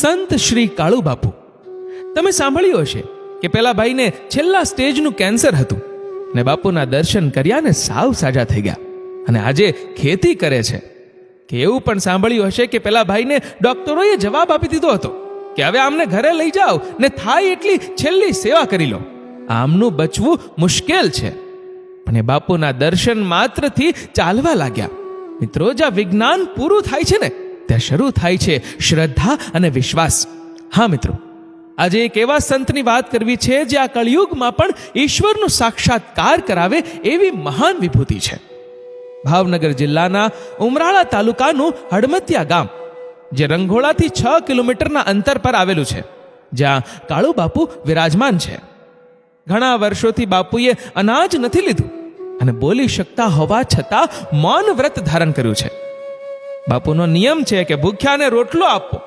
સંત શ્રી કાળુ બાપુ તમે સાંભળ્યું હશે કે પેલા ભાઈને છેલ્લા સ્ટેજનું કેન્સર હતું ને બાપુના દર્શન કર્યા ને સાવ સાજા થઈ ગયા. અને આજે ખેતી કરે છે. કે એવું પણ સાંભળ્યું હશે કે પેલા ભાઈને ડોક્ટરોએ જવાબ આપી દીધો હતો કે હવે આમને ઘરે લઈ જાઓ ને થાય એટલી છેલ્લી સેવા કરી લો. આમનું બચવું મુશ્કેલ છે. પણ એ બાપુના દર્શન માત્રથી ચાલવા લાગ્યા. મિત્રો જ્યાં વિજ્ઞાન પૂરું થાય છે ને? ત્યાં શરૂ થાય છે, શ્રદ્ધા અને વિશ્વાસ. હા, મિત્રો, આજે એક એવા સંતની વાત કરવી છે, જે આ કળિયુગમાં પણ ઈશ્વરનો સાક્ષાત્કાર કરાવે એવી મહાન વિભૂતિ છે. ભાવનગર જિલ્લાના ઉમરાળા તાલુકાનું હડમતિયા ગામ, જે રંઘોળાથી છ કિલોમીટરના અંતર પર આવેલું છે, જ્યાં કાળુ બાપુ વિરાજમાન છે. ઘણા વર્ષોથી બાપુએ અનાજ નથી લીધું અને બોલી શકતા હોવા છતાં મૌન વ્રત ધારણ કર્યું છે. બાપુનો નિયમ છે કે ભૂખ્યાને રોટલો આપો.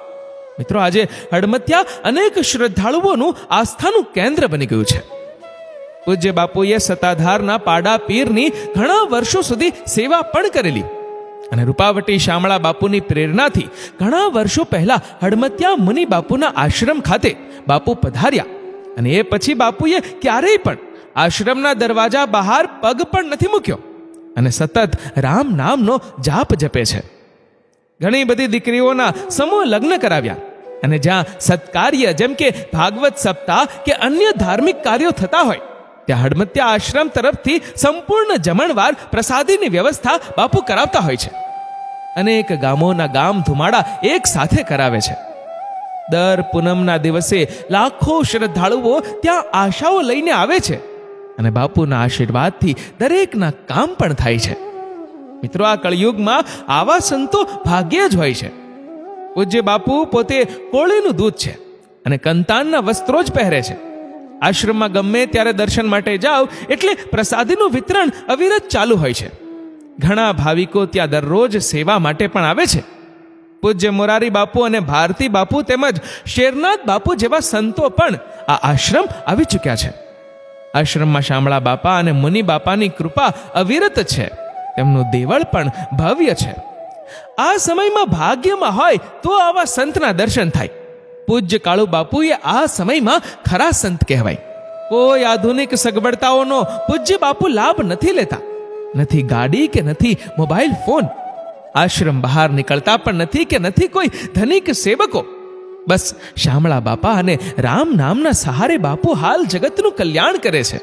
મિત્રો, આજે હડમતિયા અનેક શ્રદ્ધાળુઓનું આસ્થાનું કેન્દ્ર બની ગયું છે. પૂજ્ય બાપુએ સત્તાધારના પાડા પીરની ઘણા વર્ષો સુધી સેવા પણ કરેલી. અને રૂપાવટી શામળા બાપુની પ્રેરણાથી ઘણા વર્ષો પહેલા હડમતિયા મુનિ બાપુના આશ્રમ ખાતે બાપુ પધાર્યા. અને એ પછી બાપુએ ક્યારેય પણ આશ્રમના દરવાજા બહાર પગ પણ નથી મૂક્યો. અને સતત રામ નામનો જાપ જપે છે. ઘણી બધી દીકરીઓના સમૂહ લગ્ન કરાવ્યા. અને જ્યાં સત્કાર્ય, જેમ કે ભાગવત સપ્તાહ કે અન્ય ધાર્મિક કાર્યો થતા હોય, ત્યાં હડમત્યા આશ્રમ તરફથી સંપૂર્ણ જમણવાર પ્રસાદીની વ્યવસ્થા બાપુ કરાવતા હોય છે. અનેક ગામોના ગામ ધુમાડા એક સાથે કરાવે છે. દર પૂનમના દિવસે લાખો શ્રદ્ધાળુઓ ત્યાં આશાઓ લઈને આવે છે. અને બાપુના આશીર્વાદથી દરેકના કામ પણ થાય છે. મિત્રો, આ કળિયુગમાં આવા સંતો ભાગ્યે જ હોય છે. પૂજ્ય બાપુ પોતે કોળીનું દૂધ છે અને કંતાનના વસ્ત્રો જ પહેરે છે. આશ્રમમાં ગમે ત્યારે દર્શન માટે જાઓ, એટલે પ્રસાદીનું વિતરણ અવિરત ચાલુ હોય છે. ઘણા ભાવિકો ત્યાં દરરોજ સેવા માટે પણ આવે છે. પૂજ્ય મોરારી બાપુ અને ભારતી બાપુ તેમજ શેરનાથ બાપુ જેવા સંતો પણ આ આશ્રમ આવી ચૂક્યા છે. આશ્રમમાં શામળા બાપા અને મુનિ બાપાની કૃપા અવિરત છે. તેમનું દેવળ પણ ભવ્ય છે. આ સમયમાં ભાગ્યમાં હોય તો આવા સંતના દર્શન થાય. પૂજ્ય કાળુ બાપુએ આ સમયમાં ખરા સંત કહેવાય. કોઈ આધુનિક સગવડતાઓનો પૂજ્ય બાપુ લાભ નથી લેતા. નથી ગાડી કે નથી મોબાઈલ ફોન. આશ્રમ બહાર નીકળતા પણ નથી કે નથી કોઈ ધનિક સેવકો. બસ શામળા બાપા અને રામ નામના સહારે બાપુ હાલ જગતનું કલ્યાણ કરે છે.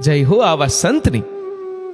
જય હો આવા સંતની.